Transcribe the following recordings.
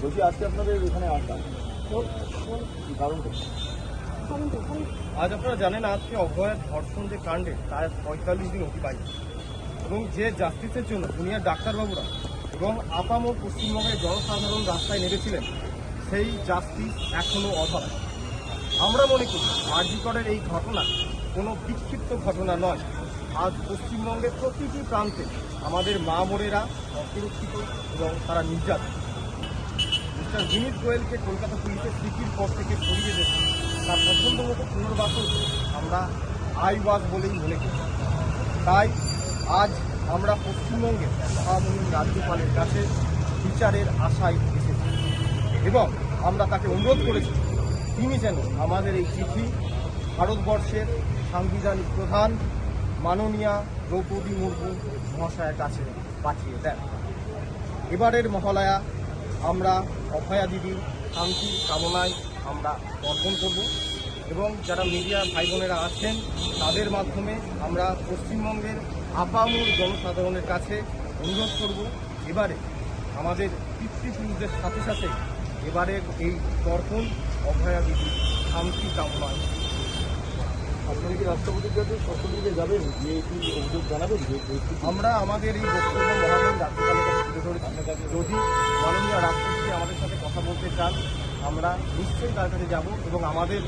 বলছি আজকে আপনাদের এখানে আজ আপনারা জানেন আজকে অভয়ের ধর্ষণ যে কাণ্ডে তার পঁয়তাল্লিশ দিন অতিবাহিত। এবং যে জাস্টিসের জন্য দুনিয়ার ডাক্তারবাবুরা এবং আপাম ও পশ্চিমবঙ্গের জনসাধারণ রাস্তায় নেমেছিলেন সেই জাস্টিস এখনও অধরা। আমরা মনে করি আরজিকরের এই ঘটনা কোনো বিক্ষিপ্ত ঘটনা নয়। আজ পশ্চিমবঙ্গের প্রতিটি প্রান্তে আমাদের মা বোনেরা অসুরক্ষিত এবং তারা নির্যাতিত। মিস্টার বিনীত গোয়েলকে কলকাতা পুলিশের সিটির পর থেকে সরিয়ে দেবে। তার পছন্দ মতো পুনর্বাসন আমরা আইওয়াজ বলেই মনে করি। তাই আজ আমরা পশ্চিমবঙ্গের মহামহিম রাজ্যপালের কাছে বিচারের আশায় এসেছি এবং আমরা তাকে অনুরোধ করেছি, তিনি যেন আমাদের এই চিঠি ভারতবর্ষের সাংবিধানিক প্রধান মাননীয়া দ্রৌপদী মুর্মু মহাশয়ের কাছে পাঠিয়ে দেন। এবারের মহালয়া আমরা অভয়া দিদির শান্তি কামনায় আমরা অর্পণ করব এবং যারা মিডিয়া ভাই বোনেরা আছেন, তাদের মাধ্যমে আমরা পশ্চিমবঙ্গের আপামর জনসাধারণের কাছে অনুরোধ করব, এবারে আমাদের পিতৃপুরুষদের সাথে সাথে এবারের এই তর্পণ অভয়া দিদির শান্তি কামনায় কি রাষ্ট্রপতির কাছে রাষ্ট্রপতিকে যাবেন যে অভিযোগ জানাবেন যে আমরা আমাদের এই বক্তব্য মহামান্য রাজ্যপালের কাছে তুলে ধরেছি যদি মাননীয় রাষ্ট্রপতি আমাদের সাথে কথা বলতে চান আমরা নিশ্চয়ই তার কাছে যাব এবং আমাদের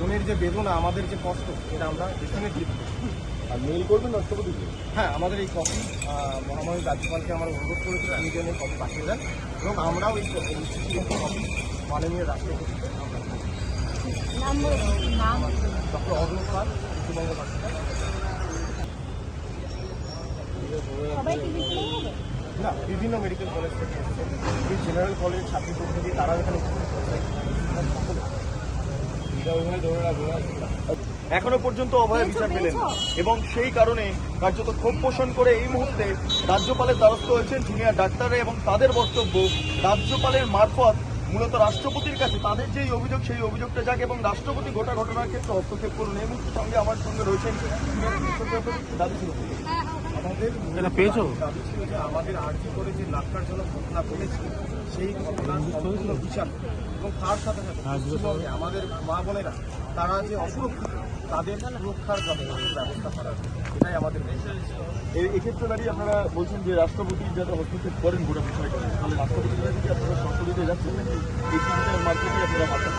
মনের যে বেদনা আমাদের যে কষ্ট এটা আমরা এখানে ডেফিনেটলি আর মেল করবেন রাষ্ট্রপতিকে? হ্যাঁ আমাদের এই কপি মহামান্য রাজ্যপালকে আমরা অনুরোধ করেছি তিনি যেন এই কপি পাঠিয়ে দেন। এবং আমরাও এই কপি মাননীয় রাষ্ট্রপতিকে আমরা ডক্টর পাল পশ্চিমবঙ্গ না বিভিন্ন মেডিকেল কলেজ থেকে জেনারেল কলেজ ছাত্রী প্রতিনিধি তারাও এখানে এখনও পর্যন্ত অভয় বিচার পেলেন। এবং সেই কারণে কার্যত ক্ষোভ পোষণ করে এই মুহূর্তে রাজ্যপালের দ্বারস্থ হয়েছেন জুনিয়র ডাক্তাররা এবং তাদের বক্তব্য রাজ্যপালের মারফত মূলত রাষ্ট্রপতির কাছে তাদের যেই অভিযোগ সেই অভিযোগটা যাক এবং রাষ্ট্রপতি গোটা ঘটনার ক্ষেত্রে হস্তক্ষেপ করুন। এই মুহূর্তে সঙ্গে আমার সঙ্গে রয়েছেন দাবি ছিল আমাদের এটা পেয়েছ? দাবি ছিল যে আমাদের আর্জি করে যে লাক্ষারজনক ঘটনা ঘটেছে সেই ঘটনার সম্পূর্ণ বিচার এবং তার সাথে সাথে পশ্চিমবঙ্গে আমাদের মা বোনেরা তারা যে অসুরক্ষিত তাদের সুরক্ষার ব্যবস্থা করা এটাই আমাদের এক্ষেত্রে দাঁড়িয়ে আপনারা বলছেন যে রাষ্ট্রপতি যাতে হস্তক্ষেপ করেন গোটা বিষয়টা। তাহলে রাষ্ট্রপতির কাছে কি আপনারা সংসদিতে যাচ্ছেন এই চিঠিটার মাধ্যমে আপনারা বার্তা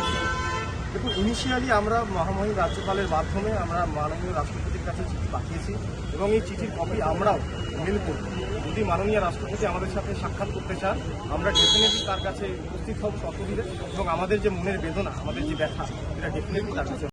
দেখুন ইনিশিয়ালি আমরা মহামহিম রাজ্যপালের মাধ্যমে আমরা মাননীয় রাষ্ট্রপতির কাছে চিঠি পাঠিয়েছি এবং এই চিঠির কপি আমরাও মেল করব। যদি মাননীয় রাষ্ট্রপতি আমাদের সাথে সাক্ষাৎ করতে চান আমরা ডেফিনেটলি তার কাছে উপস্থিত হব ততদিনে এবং আমাদের যে মনের বেদনা আমাদের যে ব্যথা এটা ডেফিনেটলি তার কাছে